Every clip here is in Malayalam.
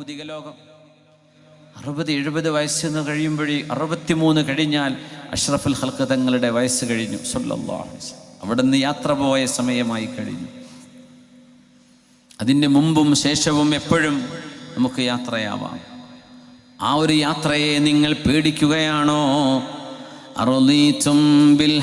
ഭൗതിക ലോകം അറുപത് എഴുപത് വയസ്സെന്ന് കഴിയുമ്പോഴേ അറുപത്തിമൂന്ന് കഴിഞ്ഞാൽ അഷ്റഫുൽ ഹൽക്ക് തങ്ങളുടെ വയസ്സ് കഴിഞ്ഞു. സല്ലല്ലാഹു വസല്ലം. അവിടുന്ന് യാത്ര പോയ സമയമായി കഴിഞ്ഞു. അതിന്റെ മുമ്പും ശേഷവും എപ്പോഴും നമുക്ക് യാത്രയാവാം. ആ ഒരു യാത്രയെ നിങ്ങൾ പേടിക്കുകയാണോ? ബിൽ.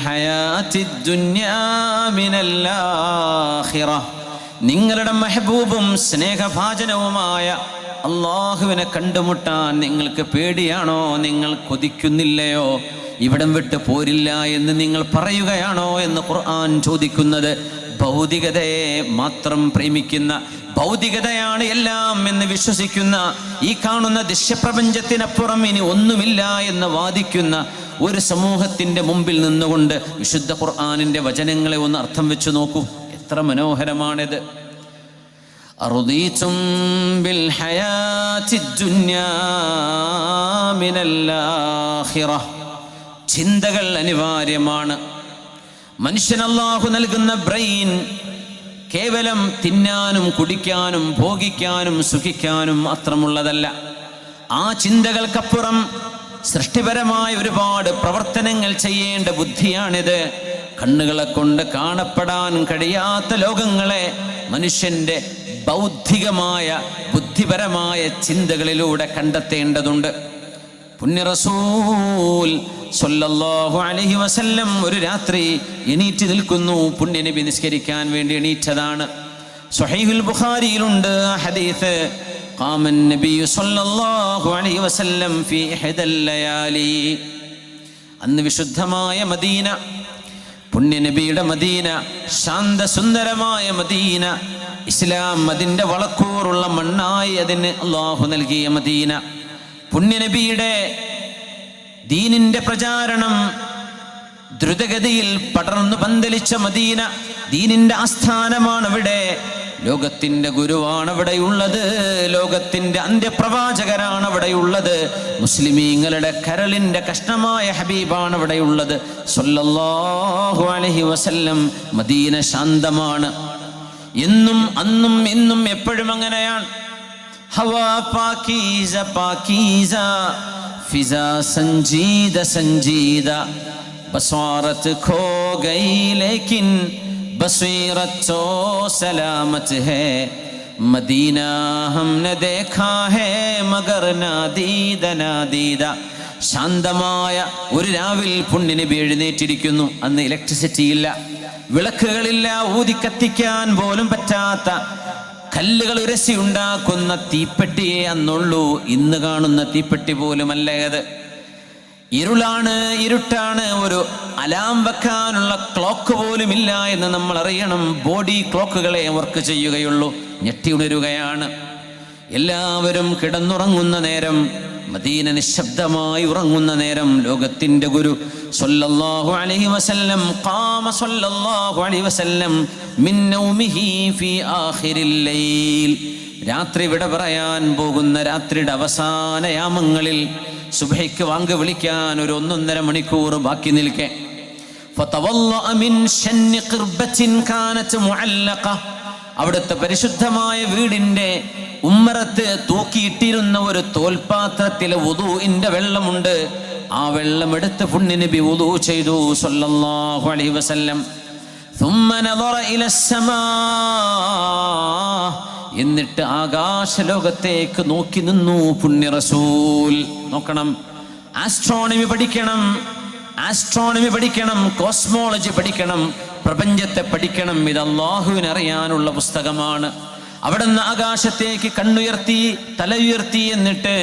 നിങ്ങളുടെ മെഹബൂബും സ്നേഹഭാജനവുമായ അള്ളാഹുവിനെ കണ്ടുമുട്ടാൻ നിങ്ങൾക്ക് പേടിയാണോ? നിങ്ങൾ കൊതിക്കുന്നില്ലയോ? ഇവിടം വിട്ട് പോരില്ല എന്ന് നിങ്ങൾ പറയുകയാണോ എന്ന് ഖുർആൻ ചോദിക്കുന്നത്? ഭൗതികതയെ മാത്രം പ്രേമിക്കുന്ന ഭൗതികതയാണ് എല്ലാം എന്ന് വിശ്വസിക്കുന്ന ഈ കാണുന്ന ദൃശ്യപ്രപഞ്ചത്തിനപ്പുറം ഇനി ഒന്നുമില്ല എന്ന് വാദിക്കുന്ന ഒരു സമൂഹത്തിന്റെ മുമ്പിൽ നിന്നുകൊണ്ട് വിശുദ്ധ ഖുർആാനിന്റെ വചനങ്ങളെ ഒന്ന് അർത്ഥം വെച്ച് നോക്കൂ. എത്ര മനോഹരമാണിത്. أرضيتم بالحياة الدنيا من الآخرة ചിന്തകൾ അനിവാര്യമാണ് മനുഷ്യൻ അള്ളാഹു നൽകുന്ന ബ്രെയിൻ കേവലം തിന്നാനും കുടിക്കാനും ഭോഗിക്കാനും സുഖിക്കാനും മാത്രമുള്ളതല്ല ആ ചിന്തകൾക്കപ്പുറം സൃഷ്ടിപരമായ ഒരുപാട് പ്രവർത്തനങ്ങൾ ചെയ്യേണ്ട ബുദ്ധിയാണിത് കണ്ണുകളെ കൊണ്ട് കാണപ്പെടാൻ കഴിയാത്ത ലോകങ്ങളെ മനുഷ്യന്റെ ബൗദ്ധികമായ ബുദ്ധിപരമായ ചിന്തകളിലൂടെ കണ്ടെത്തേണ്ടതുണ്ട് പുണ്യ റസൂൽ സല്ലല്ലാഹു അലൈഹി വസല്ലം ഒരു രാത്രി എണീറ്റ് നിൽക്കുന്നു പുണ്യ നബി നിസ്കരിക്കാൻ വേണ്ടി എണീറ്റതാണ് സ്വഹീഹുൽ ബുഖാരിയിലുണ്ട് ആ ഹദീസ് قام النبي صلى الله عليه وسلم في إحدى الليالي അന്ന് വിശുദ്ധമായ മദീന പുണ്യനബിയുടെ മദീന ശാന്തസുന്ദരമായ മദീന ഇസ്ലാം അതിന്റെ വളക്കൂറുള്ള മണ്ണായി അതിന് അള്ളാഹു നൽകിയ മദീന. പുണ്യനബിയുടെ ദീനിന്റെ പ്രചാരണം ദ്രുതഗതിയിൽ പടർന്നു പന്തലിച്ച മദീന ദീനിന്റെ ആസ്ഥാനമാണ് അവിടെ ലോകത്തിന്റെ ഗുരുവാണ് അവിടെയുള്ളത് ലോകത്തിന്റെ അന്ത്യപ്രവാചകരാണ് അവിടെയുള്ളത് മുസ്ലിമീങ്ങളുടെ കരളിന്റെ കഷ്ണമായ ഹബീബാണ് അവിടെയുള്ളത് സൊല്ലാഹു അലഹി വസല്ലം മദീന ശാന്തമാണ്. എന്നും അന്നും എന്നും എപ്പോഴും അങ്ങനെയാണ്. ഫിസ സഞ്ജീത സഞ്ജീത ബസ്വാറത്ത് സലാമത്ത് ഹേ. മദീന ശാന്തമായ ഒരു രാവിൽ പുണ്ണിന് എഴുന്നേറ്റിരിക്കുന്നു. അന്ന് ഇലക്ട്രിസിറ്റി ഇല്ല. വിളക്കുകളില്ല ഊതി കത്തിക്കാൻ പോലും പറ്റാത്ത കല്ലുകൾ ഉരസി ഉണ്ടാക്കുന്ന തീപ്പെട്ടിയെ അന്നുള്ളൂ. ഇന്ന് കാണുന്ന തീപ്പെട്ടി പോലുമല്ല അത്. ഇരുളാണ് ഇരുട്ടാണ് ഒരു അലാം വെക്കാനുള്ള ക്ലോക്ക് പോലും ഇല്ല എന്ന് നമ്മൾ അറിയണം ബോഡി ക്ലോക്കുകളെ വർക്ക് ചെയ്യുകയുള്ളൂ. ഞെട്ടി ഉണരുകയാണ്. എല്ലാവരും കിടന്നുറങ്ങുന്ന നേരം മദീന നിശബ്ദമായി ഉറങ്ങുന്ന നേരം ലോകത്തിന്റെ ഗുരു സല്ലല്ലാഹു അലൈഹി വസല്ലം ഖാമ സല്ലല്ലാഹു അലൈഹി വസല്ലം മിൻ നൗമിഹി ഫീ ആഖിരിൽ ലൈൽ. രാത്രി വിട പറയാൻ പോകുന്ന രാത്രിയുടെ അവസാന യാമങ്ങളിൽ സുബഹിക്ക് വാങ്ക് വിളിക്കാൻ ഒരു ഒന്നൊന്നര മണിക്കൂർ ബാക്കി നിൽക്കെ. അവിടുത്തെ പരിശുദ്ധമായ വീടിന്റെ ഉമ്മറത്ത് തൂക്കിയിട്ടിരുന്ന ഒരു തോൽപാത്രത്തിലെ വധുവിന്റെ വെള്ളമുണ്ട്. ആ വെള്ളമെടുത്ത് പുണ്യ നബി വധു ചെയ്തു അലൈഹി വസല്ലം. എന്നിട്ട് ആകാശലോകത്തേക്ക് നോക്കി നിന്നു പുണ്യ റസൂൽ. നോക്കണം. ആസ്ട്രോണമി പഠിക്കണം. ആസ്ട്രോണമി പഠിക്കണം. കോസ്മോളജി പഠിക്കണം. പ്രപഞ്ചത്തെ പഠിക്കണം. ഇത് അള്ളാഹുവിനറിയാനുള്ള പുസ്തകമാണ്. അവിടുന്ന് ആകാശത്തേക്ക് കണ്ണുയർത്തി തലയുയർത്തി എന്നിട്ട്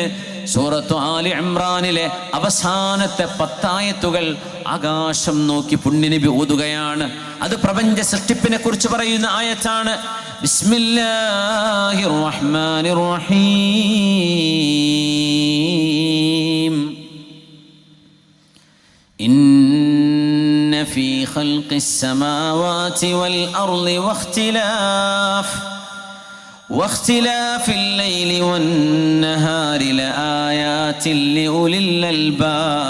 സൂറത്തു ആലി ഇമ്രാനിലെ അവസാനത്തെ പത്തായത്തുകൾ ആകാശം നോക്കി പുണ്യനബി ഓതുകയാണ്. അത് പ്രപഞ്ച സൃഷ്ടിപ്പിനെ കുറിച്ച് പറയുന്ന ആയത്താണ്. ബിസ്മില്ലാഹിർ റഹ്മാനിർ റഹീം ഇന്ന ഫീ ഖൽഖിസ് വൽ അർളി വഖ്തിലാഫ്. واختلاف الليل والنهار لآيات لأولي الألباب.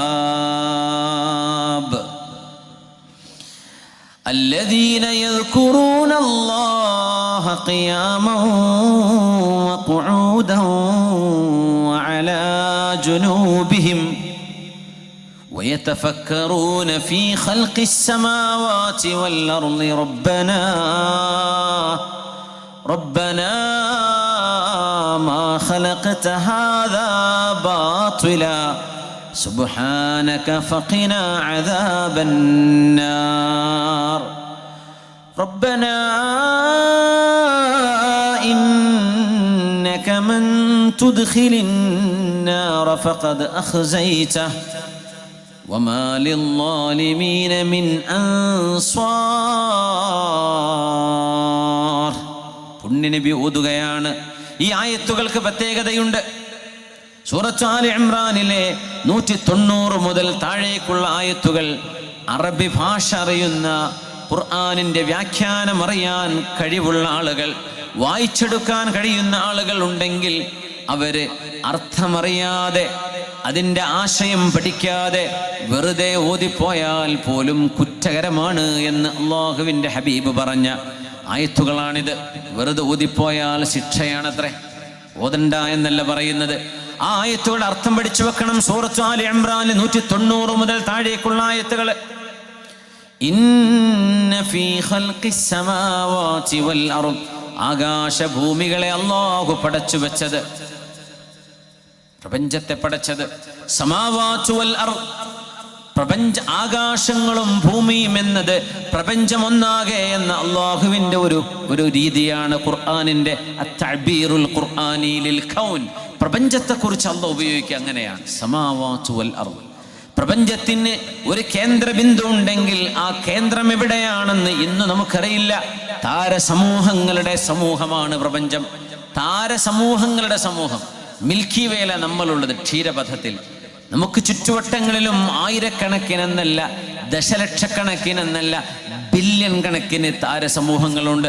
الذين يذكرون الله قياما وقعودا وعلى جنوبهم ويتفكرون في خلق السماوات والأرض ربنا ربنا ما خلقت هذا باطلا. سبحانك فقنا عذاب النار. ربنا إنك من تدخل النار فقد أخزيته. وما للظالمين من أنصار. പുണ്യനബി ഓതുകയാണ്. ഈ ആയത്തുകൾക്ക് പ്രത്യേകതയുണ്ട്. സൂറച്ചാലി ഇമ്രാനിലെ നൂറ്റി തൊണ്ണൂറ് മുതൽ താഴേക്കുള്ള ആയത്തുകൾ അറബി ഭാഷ അറിയുന്ന ഖുർആാനിന്റെ വ്യാഖ്യാനം അറിയാൻ കഴിവുള്ള ആളുകൾ വായിച്ചെടുക്കാൻ കഴിയുന്ന ആളുകൾ ഉണ്ടെങ്കിൽ അവർ അർത്ഥമറിയാതെ അതിന്റെ ആശയം പഠിക്കാതെ വെറുതെ ഓതിപ്പോയാൽ പോലും കുറ്റകരമാണ് എന്ന് അള്ളാഹുവിന്റെ ഹബീബ് പറഞ്ഞ ആയത്തുകളാണിത് വെറുതെ ഊതിപ്പോയാൽ ശിക്ഷയാണത്രേ. ഓതണ്ട എന്നല്ല പറയുന്നത്. ആ ആയത്തുകളുടെ അർത്ഥം പഠിച്ചു വെക്കണം. സൂറത്ത് ആലി ഇമ്രാൻ നൂറ്റി തൊണ്ണൂറ് മുതൽ താഴേക്കുള്ള ആയത്തുകൾ ആകാശഭൂമികളെ അല്ലാഹു പടച്ചു വെച്ചത്. പ്രപഞ്ചത്തെ പടച്ചത്. സമാവാച്ചുവൽ വൽ അർദ്. പ്രപഞ്ച ആകാശങ്ങളും ഭൂമിയും എന്നത് പ്രപഞ്ചമൊന്നാകെ എന്ന അള്ളാഹുവിന്റെ ഒരു ഒരു രീതിയാണ് ഖുർആാനിന്റെ അത്തഅബീറുൽ കുറിച്ച് ഖൗൻ. പ്രപഞ്ചത്തെക്കുറിച്ച് അള്ളാഹ് ഉപയോഗിക്കുക അങ്ങനെയാണ്. വൽ അർദ്. പ്രപഞ്ചത്തിന് ഒരു കേന്ദ്രബിന്ദു ഉണ്ടെങ്കിൽ ആ കേന്ദ്രം എവിടെയാണെന്ന് ഇന്ന് നമുക്കറിയില്ല. താരസമൂഹങ്ങളുടെ സമൂഹമാണ് പ്രപഞ്ചം. താരസമൂഹങ്ങളുടെ സമൂഹം. മിൽക്കി വേല നമ്മളുള്ളത് ക്ഷീരപഥത്തിൽ. നമുക്ക് ചുറ്റുവട്ടങ്ങളിലും ആയിരക്കണക്കിനെന്നല്ല ദശലക്ഷക്കണക്കിനെന്നല്ല ബില്യൺ കണക്കിന് താരസമൂഹങ്ങളുണ്ട്.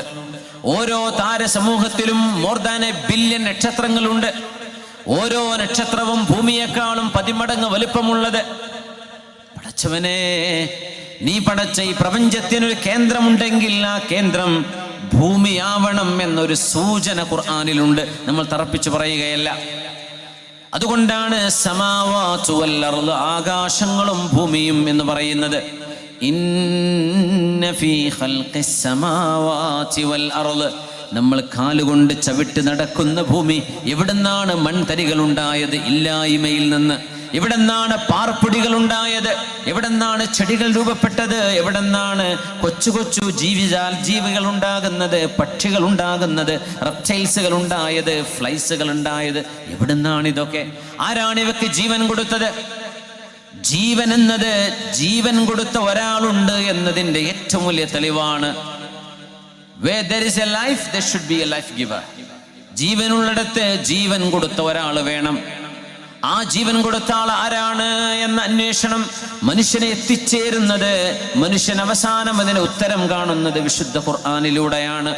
ഓരോ താരസമൂഹത്തിലും മോർ ദാൻ എ ബില്യൺ നക്ഷത്രങ്ങളുണ്ട്. ഓരോ നക്ഷത്രവും ഭൂമിയെക്കാളും പതിമടങ്ങ് വലിപ്പമുള്ളത്. പടച്ചവനെ നീ പടച്ച ഈ പ്രപഞ്ചത്തിനൊരു കേന്ദ്രമുണ്ടെങ്കിൽ ആ കേന്ദ്രം ഭൂമിയാവണം എന്നൊരു സൂചന ഖുർആാനിലുണ്ട്. നമ്മൾ തറപ്പിച്ചു പറയുകയല്ല. അതുകൊണ്ടാണ് സമാവാത്തുവല്ലർന്ന് ആകാശങ്ങളും ഭൂമിയും എന്ന് പറയുന്നത്. നമ്മൾ കാലുകൊണ്ട് ചവിട്ട് നടക്കുന്ന ഭൂമി എവിടുന്നാണ് മൺതരികൾ ഉണ്ടായത് ഇല്ലായ്മയിൽ നിന്ന്. എവിടെന്നാണ് പാർപ്പിടികൾ ഉണ്ടായത് എവിടെ നിന്നാണ് ചെടികൾ രൂപപ്പെട്ടത്. എവിടെ നിന്നാണ് കൊച്ചു കൊച്ചു ജീവിജാൽ ജീവികൾ ഉണ്ടാകുന്നത് പക്ഷികൾ ഉണ്ടാകുന്നത് റെപ്റ്റൈൽസുകൾ ഉണ്ടായത് ഫ്ലൈസുകൾ ഉണ്ടായത് എവിടെ നിന്നാണ് ഇതൊക്കെ. ആരാണ് ഇവക്ക് ജീവൻ കൊടുത്തത്? ജീവൻ എന്നത് ജീവൻ കൊടുത്ത ഒരാളുണ്ട് എന്നതിന്റെ ഏറ്റവും വലിയ തെളിവാണ്. ജീവനുള്ളിടത്ത് ജീവൻ കൊടുത്ത ഒരാൾ വേണം. ആ ജീവൻ കൊടുത്ത ആൾ ആരാണ് എന്ന അന്വേഷണം മനുഷ്യനെ എത്തിച്ചേരുന്നത് മനുഷ്യൻ അവസാനം അതിന് ഉത്തരം കാണുന്നത് വിശുദ്ധ ഖുർആാനിലൂടെയാണ്.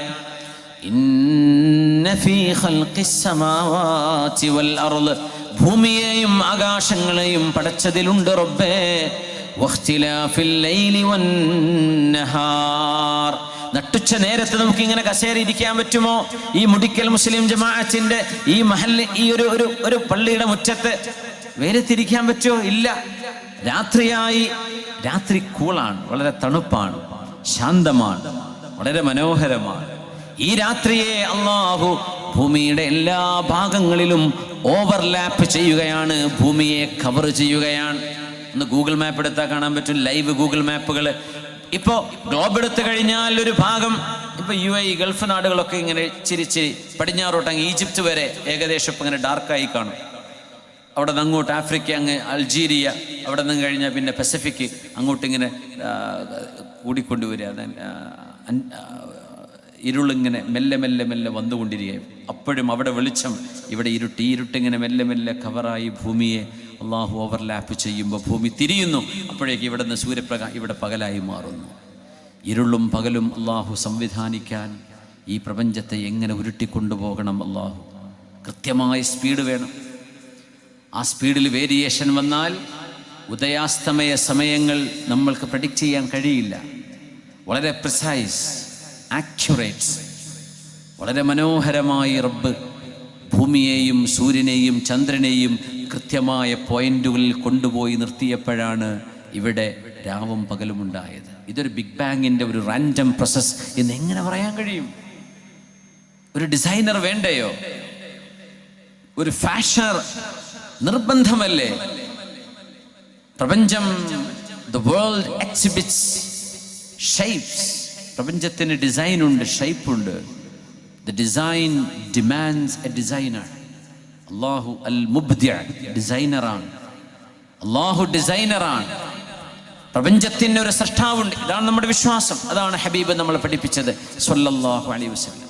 ഭൂമിയെയും ആകാശങ്ങളെയും പടച്ചതിലുണ്ട് റബ്ബേ. വഖ്തിലാഫിൽ ലൈലി വന്നഹാർ നട്ടുച്ച നേരത്ത് നമുക്ക് ഇങ്ങനെ കസേര ഇരിക്കാൻ പറ്റുമോ? ഈ മുടിക്കൽ മുസ്ലിം ജമാഅത്തിന്റെ ഈ മഹല്ല് ഈ ഒരു ഒരു ഒരു പള്ളിയുടെ മുറ്റത്ത് വേരത്തിരിക്കാൻ പറ്റുമോ? ഇല്ല. രാത്രിയായി രാത്രി കൂളാണ് വളരെ തണുപ്പാണ് ശാന്തമാണ് വളരെ മനോഹരമാണ്. ഈ രാത്രിയെ അള്ളാഹു ഭൂമിയുടെ എല്ലാ ഭാഗങ്ങളിലും ഓവർലാപ്പ് ചെയ്യുകയാണ് ഭൂമിയെ കവർ ചെയ്യുകയാണ്. ഒന്ന് ഗൂഗിൾ മാപ്പ് എടുത്താൽ കാണാൻ പറ്റും. ലൈവ് ഗൂഗിൾ മാപ്പുകൾ ഇപ്പോൾ ഗ്ലോബ് എടുത്തു കഴിഞ്ഞാൽ ഒരു ഭാഗം ഇപ്പൊ യു എ ഗൾഫ് നാടുകളൊക്കെ ഇങ്ങനെ ചിരിച്ചിരി പടിഞ്ഞാറോട്ട് അങ്ങ് ഈജിപ്ത് വരെ ഏകദേശം ഇപ്പം ഇങ്ങനെ ഡാർക്കായി കാണും. അവിടെ നിന്ന് അങ്ങോട്ട് ആഫ്രിക്ക അങ്ങ് അൾജീരിയ അവിടെ നിന്ന് കഴിഞ്ഞാൽ പിന്നെ പസഫിക് അങ്ങോട്ട് ഇങ്ങനെ ആ, കൂടിക്കൊണ്ടുവരിക. ഇരുളിങ്ങനെ മെല്ലെ മെല്ലെ മെല്ലെ വന്നുകൊണ്ടിരിക്കുകയും. അപ്പോഴും അവിടെ വെളിച്ചം ഇവിടെ ഇരുട്ട് ഇരുട്ടിങ്ങനെ മെല്ലെ മെല്ലെ കവറായി ഭൂമിയെ അള്ളാഹു ഓവർലാപ്പ് ചെയ്യുമ്പോൾ ഭൂമി തിരിയുന്നു. അപ്പോഴേക്ക് ഇവിടെ നിന്ന് സൂര്യപ്രകാശം ഇവിടെ പകലായി മാറുന്നു. ഇരുളും പകലും അള്ളാഹു സംവിധാനിക്കാൻ ഈ പ്രപഞ്ചത്തെ എങ്ങനെ ഉരുട്ടിക്കൊണ്ടുപോകണം അള്ളാഹു കൃത്യമായ സ്പീഡ് വേണം. ആ സ്പീഡിൽ വേരിയേഷൻ വന്നാൽ ഉദയാസ്തമയ സമയങ്ങൾ നമ്മൾക്ക് പ്രഡിക്റ്റ് ചെയ്യാൻ കഴിയില്ല. വളരെ പ്രിസൈസ് ആക്യുറേറ്റ് വളരെ മനോഹരമായി റബ്ബ് ഭൂമിയെയും സൂര്യനെയും ചന്ദ്രനെയും കൃത്യമായ പോയിന്റുകളിൽ കൊണ്ടുപോയി നിർത്തിയപ്പോഴാണ് ഇവിടെ രാവും പകലും ഉണ്ടായത്. ഇതൊരു ബിഗ് ബാങ്ങിന്റെ ഒരു റാൻഡം പ്രോസസ് എന്ന് എങ്ങനെ പറയാൻ കഴിയും? ഒരു ഡിസൈനർ വേണ്ടയോ? ഒരു ഫാഷനർ നിർബന്ധമല്ലേ? പ്രപഞ്ചം ദ വേൾഡ് എക്സിബിറ്റ്സ് ഷേപ്സ് പ്രപഞ്ചത്തിന് ഡിസൈനുണ്ട് ഉണ്ട് ഷേപ്പ് ഉണ്ട്. The design demands a designer അള്ളാഹു അൽ മുബ്ദിയ ഡിസൈനറാണ്. അള്ളാഹു ഡിസൈനറാണ്. പ്രപഞ്ചത്തിന് ഒരു സൃഷ്ടാവുണ്ട്. ഇതാണ് നമ്മുടെ വിശ്വാസം. അതാണ് ഹബീബ് നമ്മൾ പഠിപ്പിച്ചത്. സ്വല്ലല്ലാഹു അലൈ വസല്ലം.